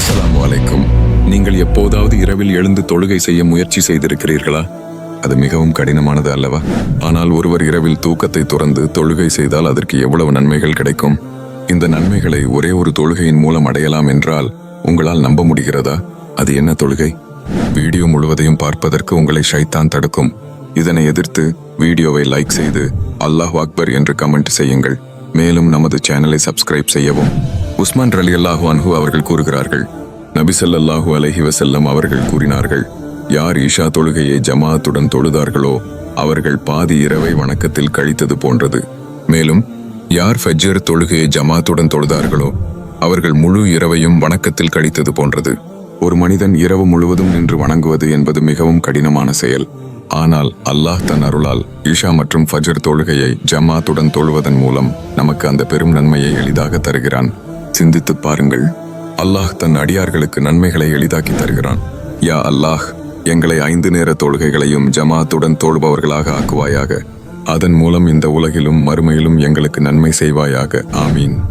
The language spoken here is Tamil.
அஸ்லாம் வலைக்கும் நீங்கள் எப்போதாவது இரவில் எழுந்து தொழுகை செய்ய முயற்சி செய்திருக்கிறீர்களா? அது மிகவும் கடினமானது அல்லவா? ஆனால் ஒருவர் இரவில் தூக்கத்தை துறந்து தொழுகை செய்தால் அதற்கு எவ்வளவு நன்மைகள் கிடைக்கும்? இந்த நன்மைகளை ஒரே ஒரு தொழுகையின் மூலம் அடையலாம் என்றால் உங்களால் நம்ப முடிகிறதா? அது என்ன தொழுகை? வீடியோ முழுவதையும் பார்ப்பதற்கு உங்களை ஷைத்தான் தடுக்கும். இதனை எதிர்த்து வீடியோவை லைக் செய்து அல்லாஹ் அக்பர் என்று கமெண்ட் செய்யுங்கள். மேலும் நமது சேனலை சப்ஸ்கிரைப் செய்யவும். உஸ்மான் ரலி அல்லாஹு அன்ஹு அவர்கள் கூறுகிறார்கள் நபி அலஹி வசல்லம் அவர்கள் கூறினார்கள் யார் இஷா தொழுகையை ஜமாத்துடன் தொழுதார்களோ அவர்கள் பாதி இரவை வணக்கத்தில் கழித்தது போன்றது. மேலும் யார் ஃபஜ்ஜர் தொழுகையை ஜமாத்துடன் தொழுதார்களோ அவர்கள் முழு இரவையும் வணக்கத்தில் கழித்தது போன்றது. ஒரு மனிதன் இரவு முழுவதும் நின்று வணங்குவது என்பது மிகவும் கடினமான செயல். ஆனால் அல்லாஹ் தன் அருளால் ஈஷா மற்றும் ஃபஜர் தொழுகையை ஜமாத்துடன் தொழுவதன் மூலம் நமக்கு அந்த பெரும் நன்மையை எளிதாக தருகிறான். சிந்தித்துப் பாருங்கள். அல்லாஹ் தன் அடியார்களுக்கு நன்மைகளை எளிதாக்கி தருகிறான். யா அல்லாஹ் எங்களை ஐந்து நேர தொழுகைகளையும் ஜமாத்துடன் தொழுபவர்களாக ஆக்குவாயாக. அதன் மூலம் இந்த உலகிலும் மறுமையிலும் எங்களுக்கு நன்மை செய்வாயாக. ஆமீன்.